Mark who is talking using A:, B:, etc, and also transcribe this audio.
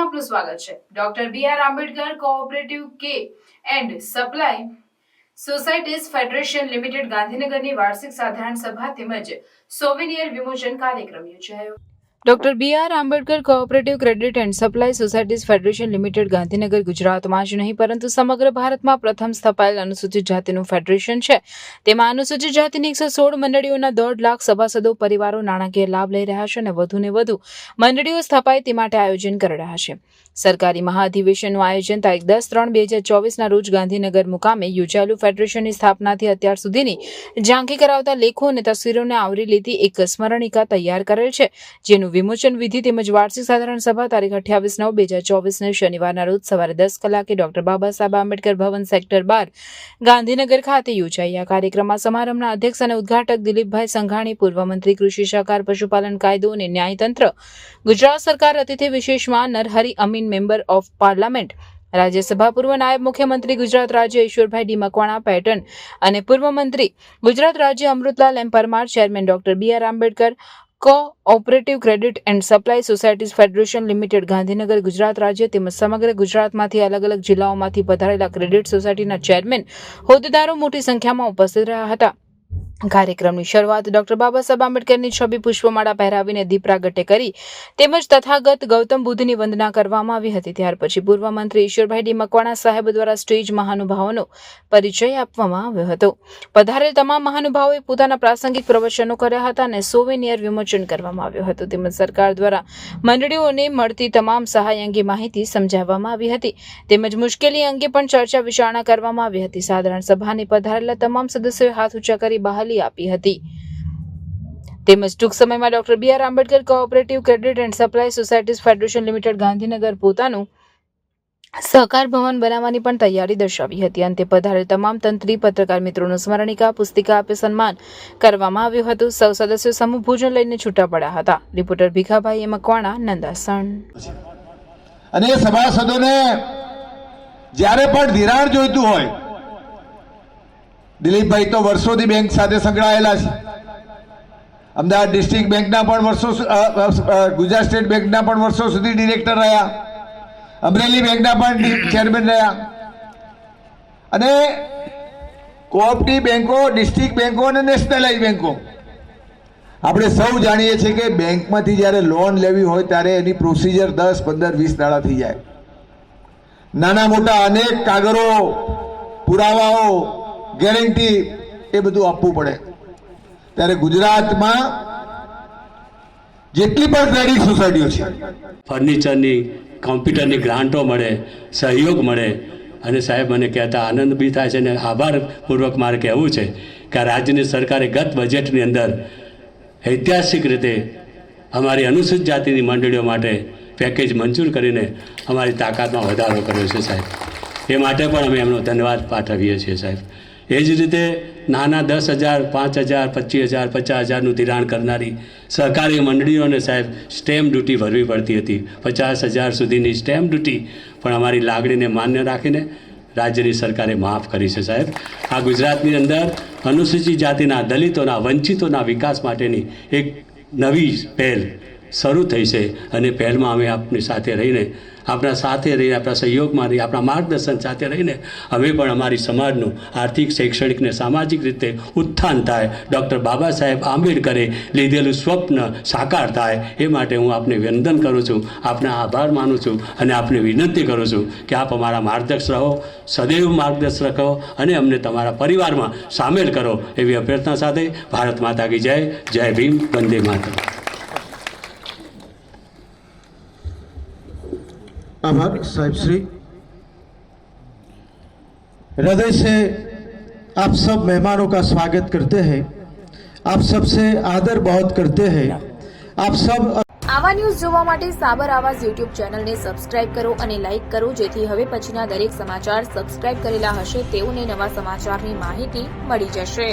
A: આપનું સ્વાગત છે. Doctor B R Ambedkar cooperative કે and supply societies federation limited ગાંધીનગરની વાર્ષિક સાધારણ સભા તેમજ સોવિનિયર વિમોચન કાર્યક્રમ યોજાયો. Doctor B R Ambedkar cooperative credit and supply societies federation limited Gandhinagar ગુજરાતમાં જ નહીં, પરંતુ સમગ્ર ભારતમાં પ્રથમ સ્થપાયેલ અનુસૂચિત જાતિનું ફેડરેશન છે. તેમાં અનુસૂચિત જાતિની એકસો સોળ મંડળીઓના દોઢ લાખ સભાસદો, પરિવારો, નાણાકીય લાભ લઈ રહ્યા છે અને વધુને વધુ મંડળીઓ સ્થપાય તે માટે આયોજન કરી રહ્યા છે. સરકારી મહાઅધિવેશનનું આયોજન તારીખ દસ ત્રણ બે હજાર ચોવીસના રોજ ગાંધીનગર મુકામે યોજાયેલું ફેડરેશનની સ્થાપનાથી અત્યાર સુધીની ઝાંખી કરાવતા લેખો અને તસવીરોને આવરી લેતી એક સ્મરણિકા તૈયાર કરેલ છે, જેનું વિમોચન વિધિ તેમજ વાર્ષિક સાધારણ સભા તારીખ અઠ્યાવીસ નવ બે હજાર ચોવીસને શનિવારના રોજ સવારે દસ કલાકે ડોક્ટર બાબા સાહેબ આંબેડકર ભવન સેક્ટર બાર ગાંધીનગર ખાતે યોજાઈ. આ કાર્યક્રમમાં સમારંભના અધ્યક્ષ અને ઉદઘાટક દિલીપભાઈ સંઘાણી, પૂર્વ મંત્રી કૃષિ સહકાર પશુપાલન કાયદો અને ન્યાયતંત્ર ગુજરાત સરકાર અતિથિ વિશેષમાં Narhari Amin member of parliament, Rajya Sabha પૂર્વ નાયબ મુખ્યમંત્રી ગુજરાત રાજ્ય ઈશ્વરભાઈ ડી મકવાણા પેટર્ન અને પૂર્વ મંત્રી ગુજરાત રાજ્ય Amritlal M Parmar, chairman doctor B R Ambedkar cooperative credit and supply societies federation limited Gandhinagar, Gujarat રાજ્ય તેમજ સમગ્ર ગુજરાતમાંથી અલગ અલગ જિલ્લાઓમાંથી પધારેલા ક્રેડિટ સોસાયટીના ચેરમેન હોદ્દેદારો મોટી સંખ્યામાં ઉપસ્થિત રહ્યા હતા. કાર્યક્રમની શરૂઆત ડોક્ટર બાબા સાહેબ આંબેડકરની છબી પુષ્પમાળા પહેરાવીને દીપ પ્રાગટ્ય કરી તેમજ તથાગત ગૌતમ બુદ્ધની વંદના કરવામાં આવી હતી. ત્યાર પછી પૂર્વ મંત્રી ઈશ્વરભાઈ ડી મકવાણા સાહેબ દ્વારા સ્ટેજ મહાનુભાવોનો પરિચય આપવામાં આવ્યો હતો. પધારેલ તમામ મહાનુભાવોએ પોતાના પ્રાસંગિક પ્રવચનો કર્યા હતા અને સોવેનિયર વિમોચન કરવામાં આવ્યું હતું. તેમજ સરકાર દ્વારા મંડળીઓને મળતી તમામ સહાય અંગે માહિતી સમજાવવામાં આવી હતી. તેમજ મુશ્કેલી અંગે પણ ચર્ચા વિચારણા કરવામાં આવી હતી. સાધારણ સભાને પધારેલા તમામ સદસ્યોએ હાથ ઊંચા કરી બહાલી આપી હતી. તેમજ ટૂંક સમયમાં doctor B R Ambedkar cooperative credit and supply societies federation limited Gandhinagar પોતાનું સહકાર ભવન બનાવવાની પણ તૈયારી દર્શાવી હતી. અંતે પધારેલ તમામ તંત્રી પત્રકાર મિત્રોનું સ્મરણિકા, પુસ્તિકા આપી સન્માન કરવામાં આવ્યું હતું. સૌ સદસ્યો સમૂહ ભોજન લઈને છૂટા પડ્યા હતા. રિપોર્ટર ભીખાભાઈ મકવાણા, નંદાસણ.
B: અને સભાસદોને જ્યારે પણ ધિરાણ જોઈતું હોય દિલીપભાઈ તો વર્ષોથી બેંક સાથે સંકળાયેલા છે. અમદાવાદ ડિસ્ટ્રિક્ટ બેંકના પણ વર્ષો ગુજરાત સ્ટેટ બેંકના પણ વર્ષો સુધી ડિરેક્ટર રહ્યા. અમરેલી બેંકના પણ ચેરમેન રહ્યા. અને કોઓપરેટિવ બેંકો, ડિસ્ટ્રિક્ટ બેંકો અને નેશનલાઇઝ બેંકો. આપણે સૌ જાણીએ છીએ કે બેંકમાંથી જ્યારે લોન લેવી હોય ત્યારે એની પ્રોસિજર દસ, પંદર, વીસ દાડા થઈ જાય. નાના મોટા અનેક કાગળો, પુરાવાઓ ગેરંટી એ બધું આપવું પડે. ત્યારે ગુજરાતમાં જેટલી પણ ક્રેડિટ સોસાયટીઓ છે
C: ફર્નિચરની કોમ્પ્યુટરની ગ્રાન્ટો મળે, સહયોગ મળે, અને સાહેબ મને કહેતા, આનંદ બી થાય છે અને આભારપૂર્વક મારે કહેવું છે કે રાજ્યની સરકારે ગત બજેટની અંદર ઐતિહાસિક રીતે અમારી અનુસૂચિત જાતિની મંડળીઓ માટે પેકેજ મંજૂર કરીને અમારી તાકાતમાં વધારો કર્યો છે સાહેબ. એ માટે પણ અમે એમનો ધન્યવાદ પાઠવીએ છીએ સાહેબ. એ જ રીતે નાના દસ હજાર, પાંચ હજાર, પચીસ હજાર, પચાસ હજારનું ધિરાણ કરનારી સહકારી મંડળીઓને સાહેબ સ્ટેમ્પ ડ્યુટી ભરવી પડતી હતી. પચાસ હજાર સુધીની સ્ટેમ્પ ડ્યુટી પણ અમારી લાગણીને માન્ય રાખીને રાજ્યની સરકારે માફ કરી છે સાહેબ. આ ગુજરાતની અંદર અનુસૂચિત જાતિના દલિતોના વંચિતોના વિકાસ માટેની એક નવી પહેલ શરૂ થઈ છે અને પહેલમાં અમે આપની સાથે રહીને, આપણા સાથે રહીને, આપણા સહયોગમાં રહી આપણા માર્ગદર્શન સાથે રહીને, અમે પણ અમારી સમાજનું આર્થિક, શૈક્ષણિક ને સામાજિક રીતે ઉત્થાન થાય. ડૉક્ટર બાબા સાહેબ આંબેડકરે લીધેલું સ્વપ્ન સાકાર થાય એ માટે હું આપને વંદન કરું છું, આપને આભાર માનું છું અને આપને વિનંતી કરું છું કે આપ અમારા માર્ગદર્શક રહો, સદૈવ માર્ગદર્શક રહો અને અમને તમારા પરિવારમાં સામેલ કરો એવી અભ્યર્થના સાથે ભારત માતા કી જય જય ભીમ, વંદે માતરમ.
D: आभार साहिब श्री हृदय से आप सब मेहमानों का स्वागत करते हैं आप सबसे आदर बहुत करते हैं आप सब
E: આવા ન્યૂઝ જોવા માટે સાબર આવાજ યુટ્યુબ ચેનલને સબસ્ક્રાઇબ કરો અને લાઇક કરો જેથી હવે પછીના દરેક સમાચાર સબસ્ક્રાઇબ કરેલા હશે તેઓને નવા સમાચારની માહિતી મળી જશે